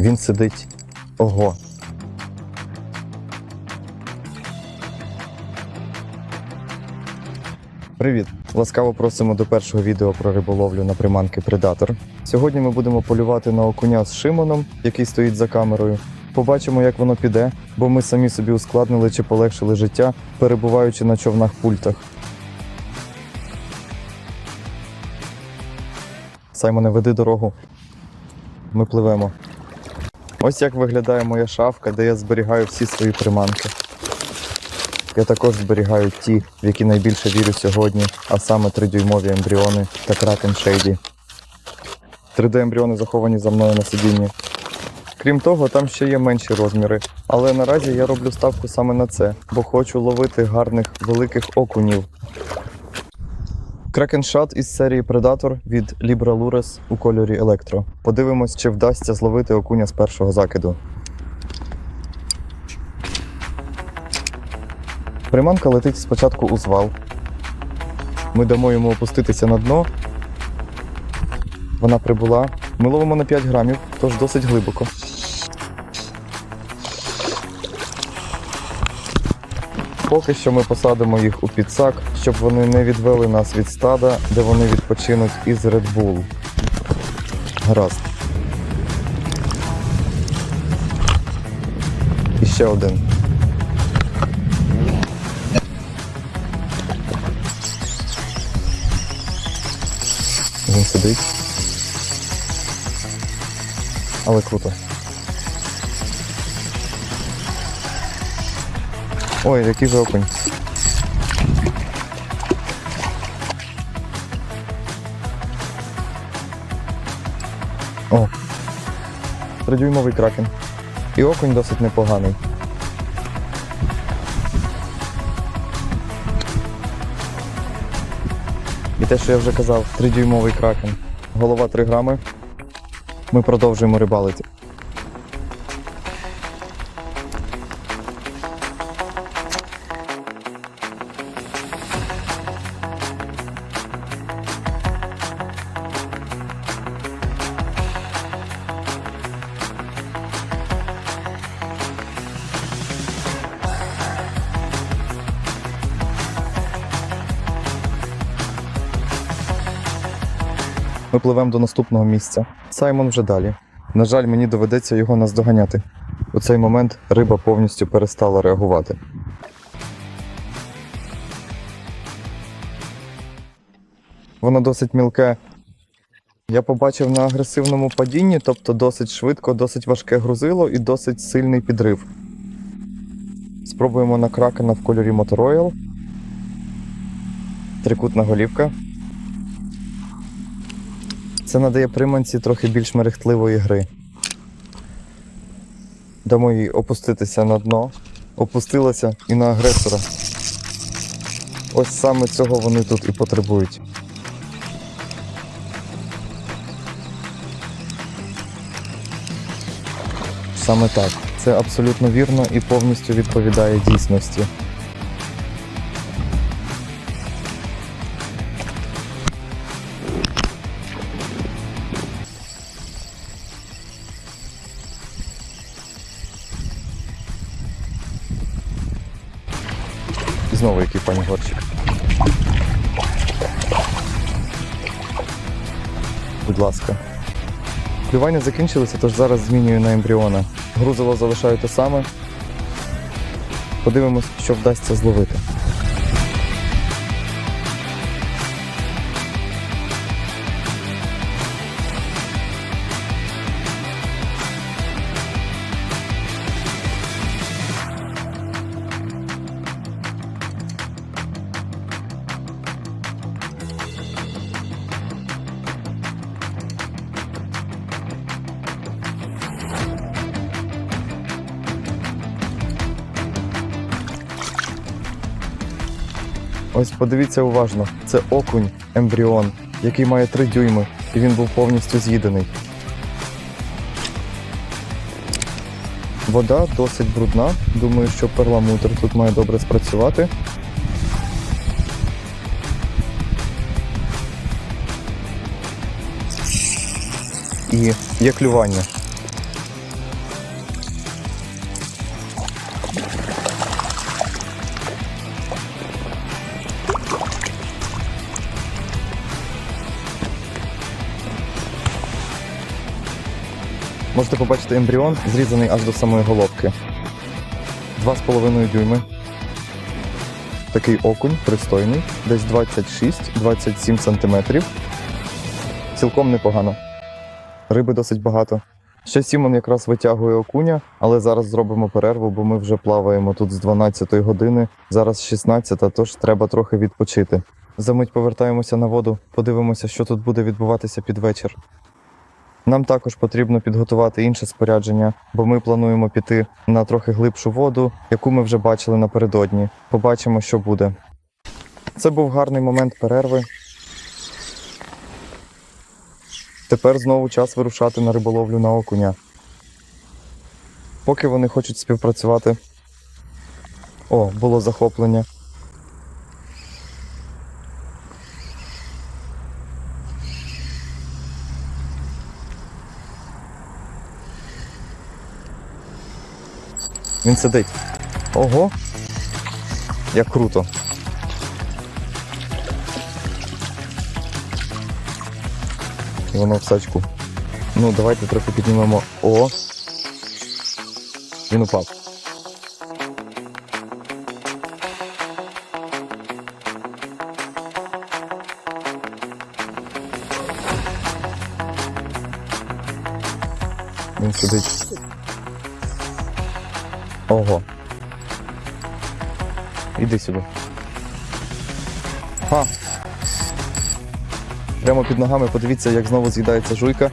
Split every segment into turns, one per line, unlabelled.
Він сидить. Ого. Привіт! Ласкаво просимо до першого відео про риболовлю на приманки Предатор. Сьогодні ми будемо полювати на окуня з Шимоном, який стоїть за камерою. Побачимо, як воно піде, бо ми самі собі ускладнили чи полегшили життя, перебуваючи на човнах пультах. Саймоне, веди дорогу. Ми пливемо. Ось як виглядає моя шафка, де я зберігаю всі свої приманки. Я також зберігаю ті, в які найбільше вірю сьогодні, а саме 3-дюймові ембріони та кракен шейді. 3D ембріони заховані за мною на сидінні. Крім того, там ще є менші розміри, але наразі я роблю ставку саме на це, бо хочу ловити гарних великих окунів. Кракеншат із серії Predator від Libra Lures у кольорі Електро. Подивимось, чи вдасться зловити окуня з першого закиду. Приманка летить спочатку у звал. Ми дамо йому опуститися на дно. Вона прибула. Ми ловимо на 5 грамів, тож досить глибоко. Поки що ми посадимо їх у підсак, щоб вони не відвели нас від стада, де вони відпочинуть із Red Bull. Гаразд. І ще один. Він сидить. Але круто. Ой, який же окунь. О. Тридюймовий кракен. І окунь досить непоганий. І те, що я вже казав, тридюймовий кракен. Голова 3 грами. Ми продовжуємо рибалити. Ми пливемо до наступного місця. Саймон вже далі. На жаль, мені доведеться його наздоганяти. У цей момент риба повністю перестала реагувати. Воно досить мілке. Я побачив на агресивному падінні, тобто досить швидко, досить важке грузило і досить сильний підрив. Спробуємо на кракена в кольорі Моторойл. Трикутна голівка. Це надає приманці трохи більш мерехтливої гри. Дамо їй опуститися на дно, опустилася і на агресора. Ось саме цього вони тут і потребують. Саме так. Це абсолютно вірно і повністю відповідає дійсності. Знову який пані горчик. Будь ласка. Клювання закінчилося, тож зараз змінюю на ембріона. Грузило залишаю те саме. Подивимось, що вдасться зловити. Ось подивіться уважно, це окунь ембріон, який має 3 дюйми, і він був повністю з'їдений. Вода досить брудна. Думаю, що перламутр тут має добре спрацювати. І є клювання. Можете побачити ембріон, зрізаний аж до самої головки. 2,5 дюйми. Такий окунь пристойний, десь 26-27 сантиметрів. Цілком непогано. Риби досить багато. Ще Сімон якраз витягує окуня, але зараз зробимо перерву, бо ми вже плаваємо тут з 12 години. Зараз 16, тож треба трохи відпочити. Замить повертаємося на воду, подивимося, що тут буде відбуватися під вечір. Нам також потрібно підготувати інше спорядження, бо ми плануємо піти на трохи глибшу воду, яку ми вже бачили напередодні. Побачимо, що буде. Це був гарний момент перерви. Тепер знову час вирушати на риболовлю на окуня. Поки вони хочуть співпрацювати. О, було захоплення. Він сидить. Ого! Як круто. Воно в сачку. Ну, давайте трохи піднімемо. О! Він упав. Він сидить. Ого. Іди сюди. Ха. Прямо під ногами подивіться, як знову з'їдається жуйка.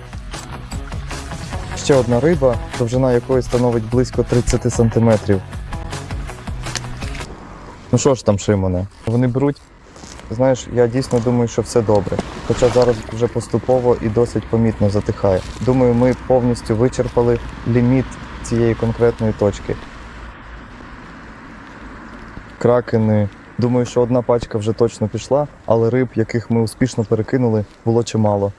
Ще одна риба, довжина якої становить близько 30 сантиметрів. Ну що ж там, Шимоне? Вони беруть. Знаєш, я дійсно думаю, що все добре. Хоча зараз вже поступово і досить помітно затихає. Думаю, ми повністю вичерпали ліміт цієї конкретної точки. Кракени. Думаю, що одна пачка вже точно пішла, але риб, яких ми успішно перекинули, було чимало.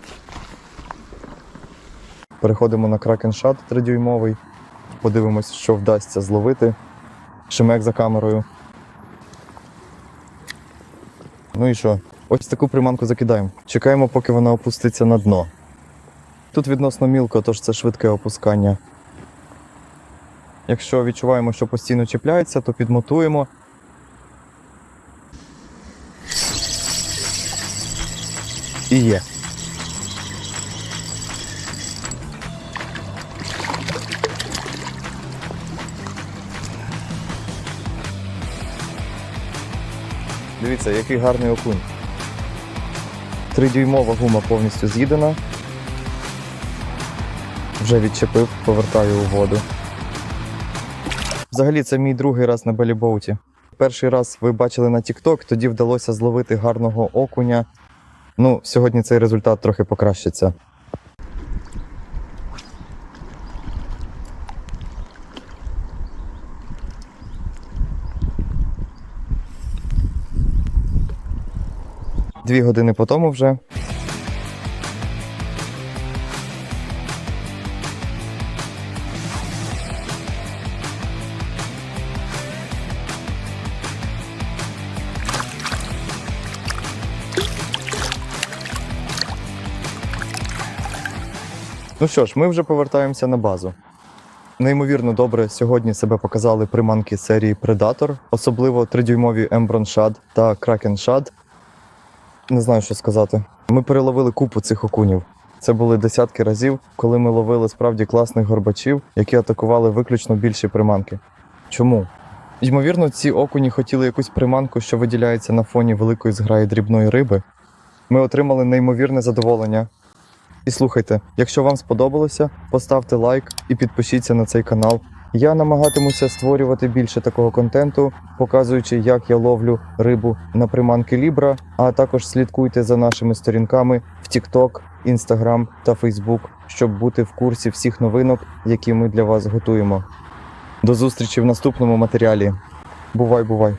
Переходимо на кракеншат 3-дюймовий. Подивимось, що вдасться зловити. Шимек за камерою. Ну і що? Ось таку приманку закидаємо. Чекаємо, поки вона опуститься на дно. Тут відносно мілко, тож це швидке опускання. Якщо відчуваємо, що постійно чіпляється, то підмотуємо. І є. Дивіться, який гарний окунь. Тридюймова гума повністю з'їдена. Вже відчепив, повертаю у воду. Взагалі, це мій другий раз на белібоуті. Перший раз ви бачили на TikTok, тоді вдалося зловити гарного окуня. Ну, сьогодні цей результат трохи покращиться. Дві години по тому вже. Ну що ж, ми вже повертаємося на базу. Неймовірно добре сьогодні себе показали приманки серії Predator, особливо 3-дюймові Embron Shad та Kraken Shad. Не знаю, що сказати. Ми переловили купу цих окунів. Це були десятки разів, коли ми ловили справді класних горбачів, які атакували виключно більші приманки. Чому? Ймовірно, ці окуні хотіли якусь приманку, що виділяється на фоні великої зграї дрібної риби. Ми отримали неймовірне задоволення. І слухайте, якщо вам сподобалося, поставте лайк і підпишіться на цей канал. Я намагатимуся створювати більше такого контенту, показуючи, як я ловлю рибу на приманки Libra, а також слідкуйте за нашими сторінками в TikTok, Instagram та Facebook, щоб бути в курсі всіх новинок, які ми для вас готуємо. До зустрічі в наступному матеріалі. Бувай, бувай!